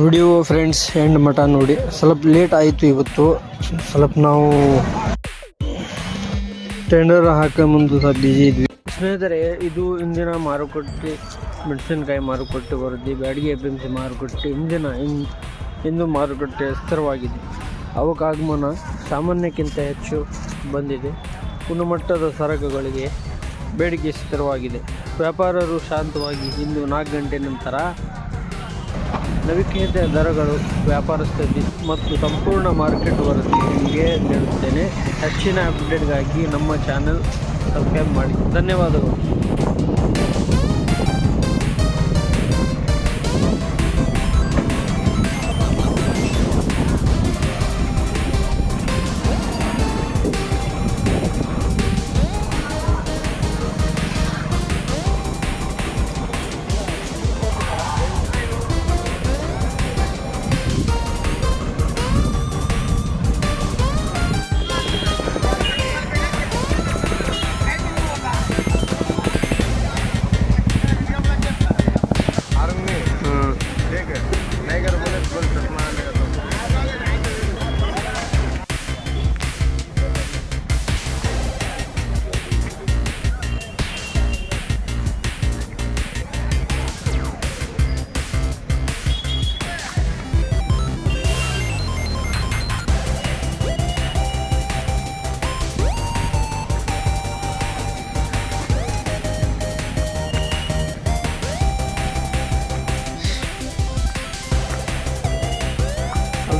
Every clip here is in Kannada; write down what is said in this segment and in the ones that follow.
ವಿಡಿಯೋ ಫ್ರೆಂಡ್ಸ್ ಹೆಂಡ್ ಮಠ ನೋಡಿ. ಸ್ವಲ್ಪ ಲೇಟ್ ಆಯಿತು ಇವತ್ತು. ಸ್ವಲ್ಪ ನಾವು ಟೆಂಡರ್ ಹಾಕೋ ಮುಂದೆ ಸ್ವಲ್ಪ ಬಿಜಿ ಇದ್ವಿ. ಸ್ನೇಹಿತರೆ, ಇದು ಇಂದಿನ ಮಾರುಕಟ್ಟೆ, ಮೆಣಸಿನಕಾಯಿ ಮಾರುಕಟ್ಟೆ ವರದಿ, ಬ್ಯಾಡಗಿ ಪಿ ಎಂ ಸಿ ಮಾರುಕಟ್ಟೆ, ಇಂದಿನ ಇಂದು ಮಾರುಕಟ್ಟೆ ಸ್ಥಿರವಾಗಿದೆ ಅವಕಾಗಮನ ಸಾಮಾನ್ಯಕ್ಕಿಂತ ಹೆಚ್ಚು ಬಂದಿದೆ. ಗುಣಮಟ್ಟದ ಸರಕುಗಳಿಗೆ ಬೇಡಿಕೆ ಸ್ಥಿರವಾಗಿದೆ. ವ್ಯಾಪಾರರು ಶಾಂತವಾಗಿ ಇಂದು ನಾಲ್ಕು ಗಂಟೆ ನಂತರ ನವೀಕರಿತ ದರಗಳು ವ್ಯಾಪಾರಸ್ಥಿತಿ ಮತ್ತು ಸಂಪೂರ್ಣ ಮಾರ್ಕೆಟ್ ವರದಿ ನಿಮಗೆ ನೀಡುತ್ತೇನೆ. ಹೆಚ್ಚಿನ ಅಪ್ಡೇಟ್ಗಾಗಿ ನಮ್ಮ ಚಾನೆಲ್ ಸಬ್ಸ್ಕ್ರೈಬ್ ಮಾಡಿ. ಧನ್ಯವಾದಗಳು.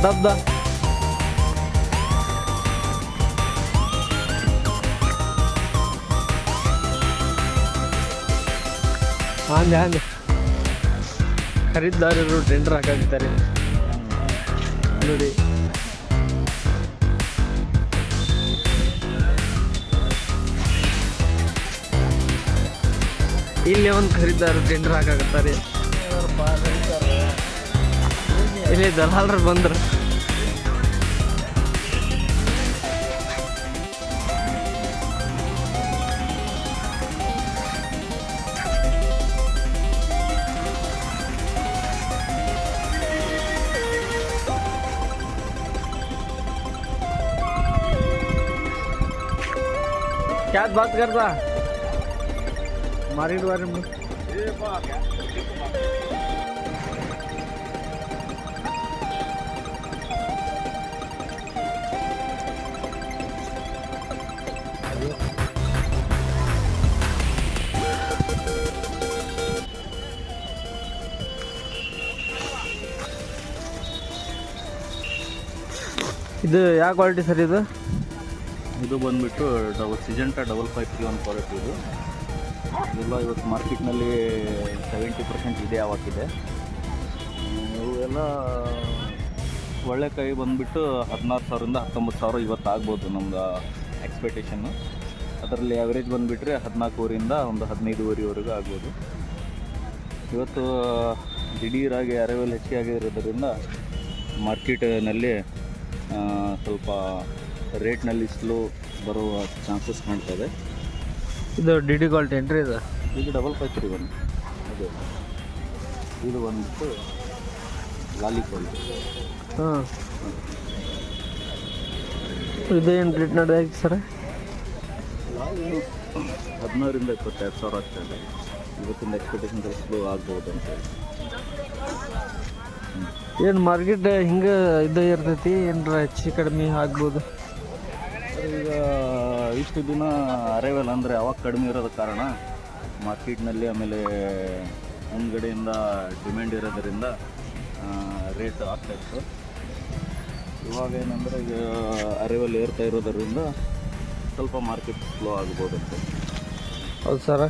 ಅಲ್ದಬ್ದ ಹಾಂದೆ ಹಾಂದೆ ಖರೀದಿದಾರರು ಟೆಂಡರ್ ಹಾಕಿದ್ದಾರೆ ನೋಡಿ. ಇಲ್ಲಿ ಒಂದು ಖರೀದಾರರು ಟೆಂಡರ್ ಹಾಕಾಕತ್ತಾರೆ. ಇಲ್ಲಿ ದಲಾಲರು ಬಂದ್ರು क्या बात करता मारी बारे में ಇದು ಯಾವ ಕ್ವಾಲಿಟಿ ಸರ್ ಇದು? ಇದು ಬಂದ್ಬಿಟ್ಟು double Syngenta double five three one quality ಇದು. ಇದೆಲ್ಲ ಇವತ್ತು ಮಾರ್ಕೆಟ್ನಲ್ಲಿ ಸೆವೆಂಟಿ ಪರ್ಸೆಂಟ್ ಇದೆ ಯಾವತ್ತಿದೆ ಇವೆಲ್ಲ ಒಳ್ಳೆ ಕೈ ಬಂದ್ಬಿಟ್ಟು ಹದಿನಾರು ಸಾವಿರದಿಂದ ಹತ್ತೊಂಬತ್ತು ಸಾವಿರ ಇವತ್ತು ಆಗ್ಬೋದು ನಮ್ದು ಎಕ್ಸ್ಪೆಕ್ಟೇಷನ್ನು ಅದರಲ್ಲಿ ಆವ್ರೇಜ್ ಬಂದುಬಿಟ್ರೆ ಹದಿನಾಲ್ಕುವರಿಂದ ಒಂದು ಹದಿನೈದುವರೆವರೆಗೂ ಆಗ್ಬೋದು. ಇವತ್ತು ದಿಢೀರಾಗಿ ಅರೈವಲ್ ಹೆಚ್ಚಿಗೆ ಆಗಿರೋದ್ರಿಂದ ಮಾರ್ಕೆಟ್ನಲ್ಲಿ ಸ್ವಲ್ಪ ರೇಟ್ನಲ್ಲಿ ಸ್ಲೋ ಬರುವ ಚಾನ್ಸಸ್ ಕಾಣ್ತದೆ ಇದು ಡಿ ಡಿ ಏನು ರೀ ಇದು? ಇದು ಡಬಲ್ ಫೈವ್ ತ್ರೀ ಒನ್ ಅದೇ. ಇದು ಬಂದುಬಿಟ್ಟು ಲಾಲಿ ಕ್ವಾಲಿಟಿ ಹಾಂ ಇದೇನು ರೇಟ್ ನಡೆದೈತಿ ಸರ್? ಹದಿನಾರರಿಂದ ಇಪ್ಪತ್ತೆರಡು ಸಾವಿರ ಆಗ್ತದೆ ಇವತ್ತಿನ ಎಕ್ಸ್ಪೆಕ್ಟೇಷನ್ ಸ್ಲೋ ಆಗ್ಬೋದು ಅಂತ ಏನು ಮಾರ್ಕೆಟ್ ಹಿಂಗೆ ಇದು ಇರ್ತೈತಿ? ಏನರ ಹೆಚ್ಚು ಕಡಿಮೆ ಆಗ್ಬೋದು? ಈಗ ಇಷ್ಟು ದಿನ ಅರೈವಲ್ ಅಂದರೆ ಅವಾಗ ಕಡಿಮೆ ಇರೋದ ಕಾರಣ ಮಾರ್ಕೆಟ್ನಲ್ಲಿ ಆಮೇಲೆ ಮುಂದ್ಗಡೆಯಿಂದ ಡಿಮ್ಯಾಂಡ್ ಇರೋದರಿಂದ ರೇಟ್ ಆಗ್ತಾ ಇತ್ತು. ಇವಾಗ ಏನಂದ್ರೆ ಈಗ ಅರಿವಲ್ಲಿ ಏರ್ತಾ ಇರೋದರಿಂದ ಸ್ವಲ್ಪ ಮಾರ್ಕೆಟ್ ಸ್ಲೋ ಆಗ್ಬೋದು ಅಂತ. ಹೌದು ಸರ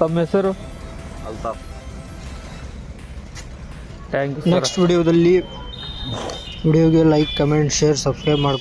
ತಮ್ಮ ಹೆಸರು? ಅಲ್ತಾಫ್. ಥ್ಯಾಂಕ್ ಯು ನೆಕ್ಸ್ಟ್ ವಿಡಿಯೋದಲ್ಲಿ ವಿಡಿಯೋಗೆ ಲೈಕ್ ಕಮೆಂಟ್ ಶೇರ್ ಸಬ್ಸ್ಕ್ರೈಬ್ ಮಾಡ್ಕೊ